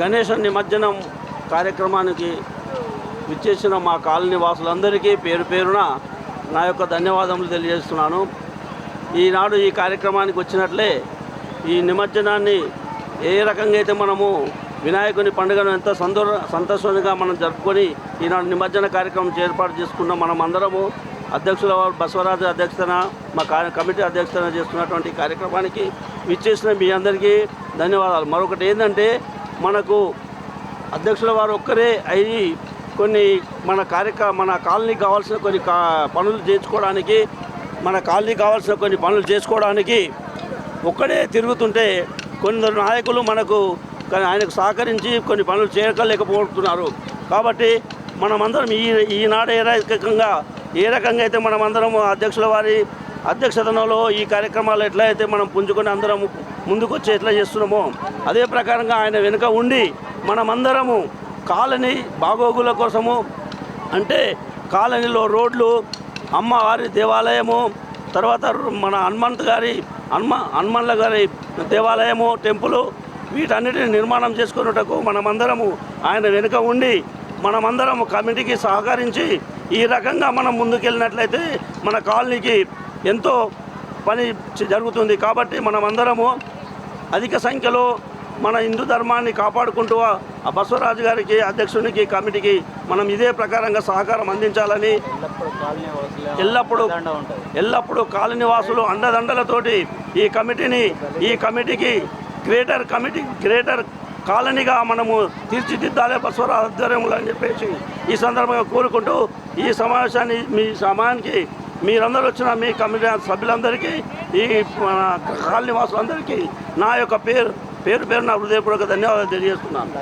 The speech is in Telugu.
గణేష నిమజ్జనం కార్యక్రమానికి విచ్చేసిన మా కాలనీ వాసులందరికీ పేరు పేరున నా యొక్క ధన్యవాదములు తెలియజేస్తున్నాను. ఈనాడు ఈ కార్యక్రమానికి వచ్చినట్లే ఈ నిమజ్జనాన్ని ఏ రకంగా అయితే మనము వినాయకుని పండుగను ఎంత సంతోష సంతోషంగా మనం జరుపుకొని ఈనాడు నిమజ్జన కార్యక్రమం ఏర్పాటు చేసుకున్న మనం అందరము అధ్యక్షుల బసవరాజు అధ్యక్షతన మా కా- కమిటీ అధ్యక్షతన చేస్తున్నటువంటి కార్యక్రమానికి విచ్చేసిన మీ అందరికీ ధన్యవాదాలు. మరొకటి ఏంటంటే మనకు అధ్యక్షుల వారు ఒక్కరే అయ్యి కొన్ని మన కార్యక్రమ మన కాలనీకి కావాల్సిన కొన్ని కా పనులు చేయించుకోవడానికి మన కాలనీకి కావాల్సిన కొన్ని పనులు చేసుకోవడానికి ఒక్కడే తిరుగుతుంటే కొందరు నాయకులు మనకు ఆయనకు సహకరించి కొన్ని పనులు చేయకలేకపోతున్నారు కాబట్టి మనమందరం ఈ ఈనాడు ఏ రకంగా ఏ రకంగా అయితే మనమందరం అధ్యక్షుల వారి అధ్యక్షతనలో ఈ కార్యక్రమాలు ఎట్లా అయితే మనం పుంజుకొని అందరం ముందుకు వచ్చి ఎట్లా చేస్తున్నామో అదే ప్రకారంగా ఆయన వెనుక ఉండి మనమందరము కాలనీ బాగోగుల కోసము అంటే కాలనీలో రోడ్లు అమ్మవారి దేవాలయము తర్వాత మన హనుమంత్ గారి హనుమ హనుమన్ల గారి దేవాలయము టెంపులు వీటన్నిటిని నిర్మాణం చేసుకున్నటకు మనమందరము ఆయన వెనుక ఉండి మనమందరం కమిటీకి సహకరించి ఈ రకంగా మనం ముందుకెళ్ళినట్లయితే మన కాలనీకి ఎంతో పని జరుగుతుంది కాబట్టి మనమందరము అధిక సంఖ్యలో మన హిందూ ధర్మాన్ని కాపాడుకుంటూ ఆ బసవరాజు గారికి అధ్యక్షునికి కమిటీకి మనం ఇదే ప్రకారంగా సహకారం అందించాలని ఎల్లప్పుడు ఎల్లప్పుడూ కాలనీ వాసులు ఎల్లప్పుడూ అండదండలతోటి ఈ కమిటీని ఈ కమిటీకి గ్రేటర్ కమిటీ గ్రేటర్ కాలనీగా మనము తీర్చిదిద్దాలే బసవర ఆధ్వర్యంలో అని చెప్పేసి ఈ సందర్భంగా కోరుకుంటూ ఈ సమావేశాన్ని మీ సమయానికి మీరందరూ వచ్చిన మీ కమిటీ సభ్యులందరికీ ఈ మన కాలనీ వాసులందరికీ నా యొక్క పేరు పేరు పేరు నా హృదయపూర్వక ధన్యవాదాలు తెలియజేస్తున్నాను.